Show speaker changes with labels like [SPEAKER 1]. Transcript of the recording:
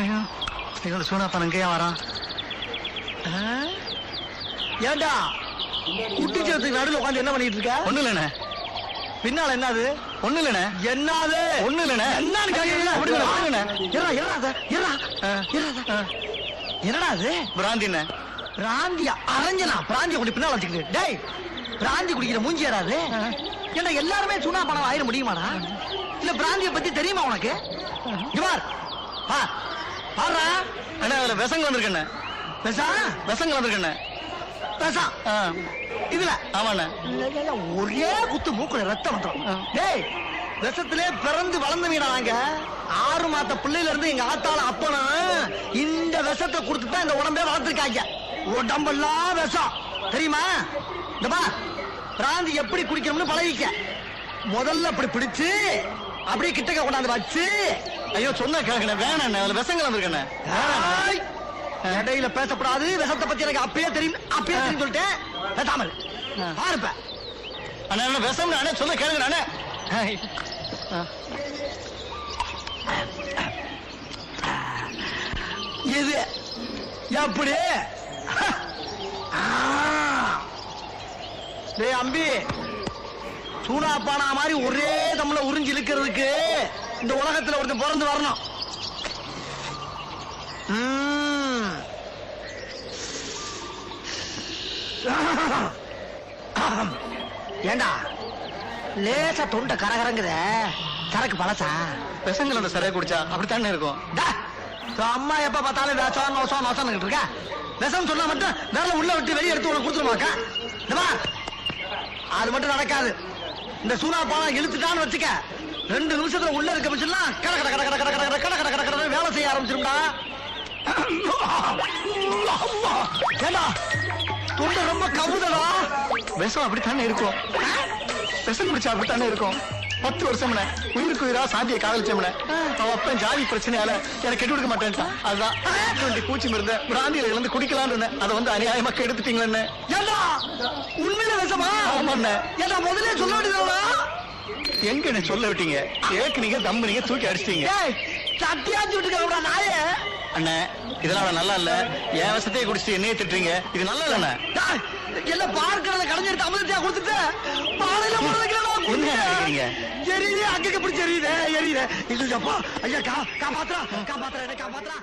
[SPEAKER 1] ஐயோ ஐயோ சூனாப்பன் எங்கேயா வரான்?
[SPEAKER 2] ஏண்டா? குட்டிச்சத்துக்கு நடுவில் உட்காந்து என்ன பண்ணிட்டு இருக்க?
[SPEAKER 1] ஒண்ணு இல்லண்ணே.
[SPEAKER 2] பின்னால என்னது?
[SPEAKER 1] ஒண்ணு இல்லண்ணே.
[SPEAKER 2] என்னது?
[SPEAKER 1] ஒண்ணு இல்லண்ணே.
[SPEAKER 2] என்னன்னு. என்னடா அது?
[SPEAKER 1] பிராந்திண்ணே.
[SPEAKER 2] பிராந்தியா? அரஞ்சனா? பிராந்திய குடி பின்னால வச்சுக்கிட்டு. டேய் பிராந்தி குடிக்கிற மூஞ்சி ஏறாது ஏண்டா எல்லாருமே சுனா பணம் ஆயிட முடியுமாடா? இல்ல பிராந்திய பத்தி தெரியுமா உனக்கு? இங்க பார் பாருடா
[SPEAKER 1] அண்ணே அதுல விசங்க வந்திருக்கண்ணே
[SPEAKER 2] பேசா
[SPEAKER 1] விசங்க வந்திருக்கண்ணே ஆ,
[SPEAKER 2] இதுல?
[SPEAKER 1] ஆமாண்ணே
[SPEAKER 2] ஒரே குத்து மூக்குல ரத்தம் வந்துடும். டேய் விஷத்திலே பிறந்து வளர்ந்த நாங்க. ஆறு மாத்த பிள்ளையில இருந்து எங்க ஆத்தால அப்பனா இந்த விஷத்தை கொடுத்து தான் இந்த உடம்பே வளர்த்துருக்காங்க. உடம்பெல்லாம் விஷம். தெரியுமா? இந்த பா பிராந்தி எப்படி குடிக்கணும்னு பழகிக்க. முதல்ல அப்படி பிடிச்சு அப்படியே கிட்டக்க கொண்டாந்து வச்சு.
[SPEAKER 1] ஐயோ சொன்ன கேட்கண்ணே வேணாண்ணே அதுல விசங்க வந்திருக்கண்ணே.
[SPEAKER 2] ஆய்! இடையில பேசக்கூடாது விஷத்தை பத்தி எனக்கு அப்பயே தெரியும் அப்பயே தெரியும் சொல்லிட்டேன். பேசாமல் பாருப்ப.
[SPEAKER 1] அண்ணே அண்ணே விஷம் அண்ணே சொன்ன கேளுங்க அண்ணே.
[SPEAKER 2] இது எப்படி. டேய் அம்பி. சூனா பானா மாதிரி ஒரே தம்ல உறிஞ்சு இழுக்கிறதுக்கு இந்த உலகத்துல ஒருத்தன் பிறந்து வரணும். ஏண்டா? லேசா தொண்டை கரகரங்குத. சரக்கு பழசா?
[SPEAKER 1] அந்த சரியா குடிச்சா அப்படித்தானே இருக்கும்?
[SPEAKER 2] அம்மா எப்ப பார்த்தாலும் வேஷம் நோசம் நோசம் இருக்க? விஷம் சொன்னா மட்டும் விரல உள்ள விட்டு வெளியே எடுத்து உனக்கு கொடுத்துருமாக்கா? அது மட்டும் நடக்காது. இந்த சூனா பாலம் இழுத்துட்டான்னு வச்சுக்க. ரெண்டு நிமிஷத்துல உள்ள இருக்க மிஷின்லாம் கட கட கட கட கட கட கட கட கட கட வேலை செய்ய ஆரம்பிச்சிரும்டா. ஏண்டா தொண்டை ரொம்ப கவுதடா.
[SPEAKER 1] விஷம் அப்படித்தானே இருக்கும். விஷம் பிடிச்சா அப்படித்தானே இருக்கும். பத்து வருஷம் உயிருக்கு உயிரா சாந்தியை காதலிச்சோம்ல. அவன் அப்பன் ஜாதி பிரச்சனையால எனக்கு கெட்டு கொடுக்க மாட்டேன் அதுதான். வேண்டி பூச்சி மருந்து பிராந்தியில இருந்து குடிக்கலாம்னு இருந்தேன். அதை வந்து அநியாயமா கெடுத்துட்டீங்களே
[SPEAKER 2] உண்மையில விஷமா?
[SPEAKER 1] ஆமாண்ணே.
[SPEAKER 2] ஏண்டா முதல்ல சொல்ல வேண்டியதுடா
[SPEAKER 1] எங்க என்ன சொல்ல விட்டீங்க. ஏக்குனீங்க தம்பு நீங்க தூக்கி அடிச்சிட்டீங்க.
[SPEAKER 2] ஏய் சட்டியாச்சு விட்டுக்கிறா நாயே?
[SPEAKER 1] அண்ணே இதெல்லாம் நல்லா இல்ல. என் விஷத்தையே குடிச்சிட்டு என்னையே திட்டுறீங்க. இது நல்லா
[SPEAKER 2] டேய், எல்லாம் பார்க்கறத கடைஞ்சிருக்க அமிர்தத்தையா கொடுத்துட்டு பாலையில
[SPEAKER 1] என்ன நினைக்கிறீங்க?
[SPEAKER 2] எரியுது அக்கக்கு பிடிச்சி எரியுது எரியுது. இல்லப்பா ஐயா கா காப்பாத்துறா காப்பாத்துறா என்ன காப்பாத்துறா